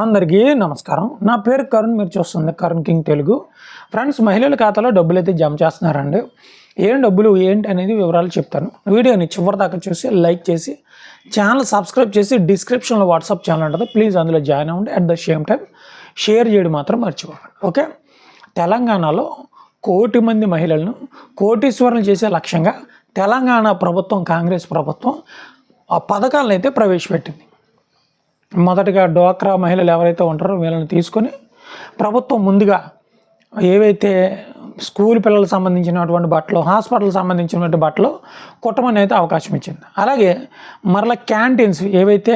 అందరికీ నమస్కారం. నా పేరు కరుణ్ మీరు చూస్తుంది కరుణ్ కింగ్ తెలుగు. ఫ్రెండ్స్ మహిళల ఖాతాలో డబ్బులు అయితే జమ చేస్తున్నారండి. ఏం డబ్బులు ఏంటి అనేది వివరాలు చెప్తాను. వీడియోని చివరి దాకా చూసి లైక్ చేసి ఛానల్ సబ్స్క్రైబ్ చేసి డిస్క్రిప్షన్లో వాట్సాప్ ఛానల్ ఉంటుంది. ప్లీజ్ అందులో జాయిన్ అవ్వండి. At the same time share చేయడం మాత్రం మర్చిపోకండి. ఓకే? తెలంగాణలో కోటి మంది మహిళలను కోటీశ్వరులు చేసే లక్ష్యంగా తెలంగాణ ప్రభుత్వం కాంగ్రెస్ ప్రభుత్వం ఆ పథకాలను అయితే ప్రవేశపెట్టింది. మొదటగా డోక్రా మహిళలు ఎవరైతే ఉంటారో వీళ్ళని తీసుకొని ప్రభుత్వం ముందుగా ఏవైతే స్కూల్ పిల్లలకు సంబంధించినటువంటి బట్టలు హాస్పిటల్కి సంబంధించినటువంటి బట్టలు కుట్టమని అయితే అవకాశం ఇచ్చింది. అలాగే మరలా క్యాంటీన్స్ ఏవైతే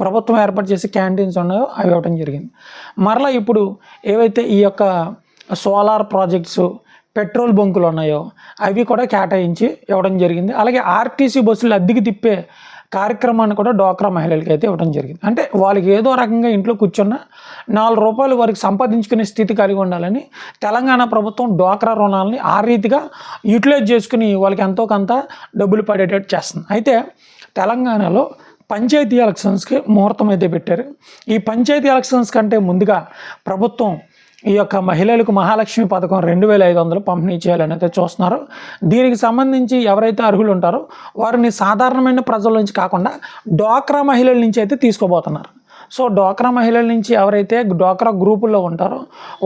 ప్రభుత్వం ఏర్పాటు చేసే క్యాంటీన్స్ ఉన్నాయో అవి ఇవ్వడం జరిగింది. మరలా ఇప్పుడు ఏవైతే ఈ యొక్క సోలార్ ప్రాజెక్ట్స్ పెట్రోల్ బంకులు ఉన్నాయో అవి కూడా కేటాయించి ఇవ్వడం జరిగింది. అలాగే ఆర్టీసీ బస్సులు అద్దెకి తిప్పే కార్యక్రమాన్ని కూడా డోక్రా మహిళలకి అయితే ఇవ్వడం జరిగింది. అంటే వాళ్ళకి ఏదో రకంగా ఇంట్లో కూర్చున్న నాలుగు రూపాయలు వారికి సంపాదించుకునే స్థితి కలిగి ఉండాలని తెలంగాణ ప్రభుత్వం డోక్రా రుణాలని ఆ రీతిగా యూటిలైజ్ చేసుకుని వాళ్ళకి ఎంతో కొంత డబ్బులు పడేటట్టు చేస్తుంది. అయితే తెలంగాణలో పంచాయతీ ఎలక్షన్స్కి ముహూర్తం అయితే పెట్టారు. ఈ పంచాయతీ ఎలక్షన్స్ కంటే ముందుగా ప్రభుత్వం ఈ యొక్క మహిళలకు మహాలక్ష్మి పథకం రెండు వేల ఐదు వందలు పంపిణీ చేయాలని అయితే చూస్తున్నారు. దీనికి సంబంధించి ఎవరైతే అర్హులు ఉంటారో వారిని సాధారణమైన ప్రజల నుంచి కాకుండా డోక్రా మహిళల నుంచి అయితే తీసుకోబోతున్నారు. సో డోక్రా మహిళల నుంచి ఎవరైతే డోక్రా గ్రూపుల్లో ఉంటారో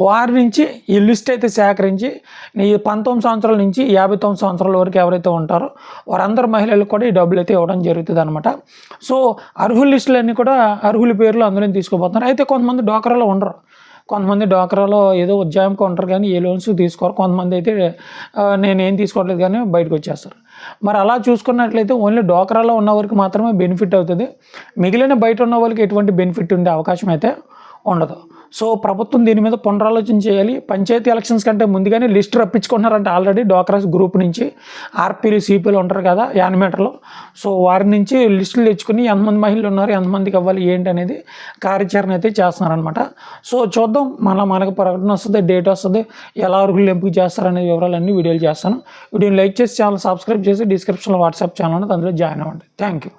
వారి నుంచి ఈ లిస్ట్ అయితే సేకరించి ఈ పంతొమ్మిది సంవత్సరాల నుంచి యాభై తొమ్మిది సంవత్సరాల వరకు ఎవరైతే ఉంటారో వారందరు మహిళలకు కూడా ఈ డబ్బులు అయితే ఇవ్వడం జరుగుతుంది అనమాట సో అర్హుల లిస్టులన్నీ కూడా అర్హుల పేర్లు అందులో తీసుకోబోతున్నారు. అయితే కొంతమంది డోక్రాలో ఉండరు. కొంతమంది డోక్రాలో ఏదో ఉద్యోగంకి ఉంటారు కానీ ఏ లోన్స్ తీసుకోరు. కొంతమంది అయితే నేనేం తీసుకోవట్లేదు కానీ బయటకు వచ్చేస్తారు. మరి అలా చూసుకున్నట్లయితే ఓన్లీ డోక్రాలో ఉన్న వారికి మాత్రమే బెనిఫిట్ అవుతుంది. మిగిలిన బయట ఉన్న వాళ్ళకి ఎటువంటి బెనిఫిట్ ఉండే అవకాశం అయితే ఉండదు. సో ప్రభుత్వం దీని మీద పునరాలోచన చేయాలి. పంచాయతీ ఎలక్షన్స్ కంటే ముందుగానే లిస్ట్ రప్పించుకుంటున్నారంటే ఆల్రెడీ డోక్రాస్ గ్రూప్ నుంచి. ఆర్పీలు సిపిలు ఉంటారు కదా యానిమేటర్లు. సో వారి నుంచి లిస్టులు తెచ్చుకుని ఎంతమంది మహిళలు ఉన్నారు ఎంతమందికి ఇవ్వాలి ఏంటి అనేది కార్యాచరణ అయితే చేస్తున్నారనమాట సో చూద్దాం మళ్ళీ మనకు ప్రకటన వస్తుంది డేట్ వస్తుంది ఎలా అర్హులు ఎంపిక చేస్తారనే వివరాలన్నీ వీడియోలు చేస్తాను. వీడియోని లైక్ చేసి ఛానల్ సబ్స్క్రైబ్ చేసి డిస్క్రిప్షన్లో వాట్సాప్ ఛానల్ అందులో జాయిన్ అవ్వండి. Thank you.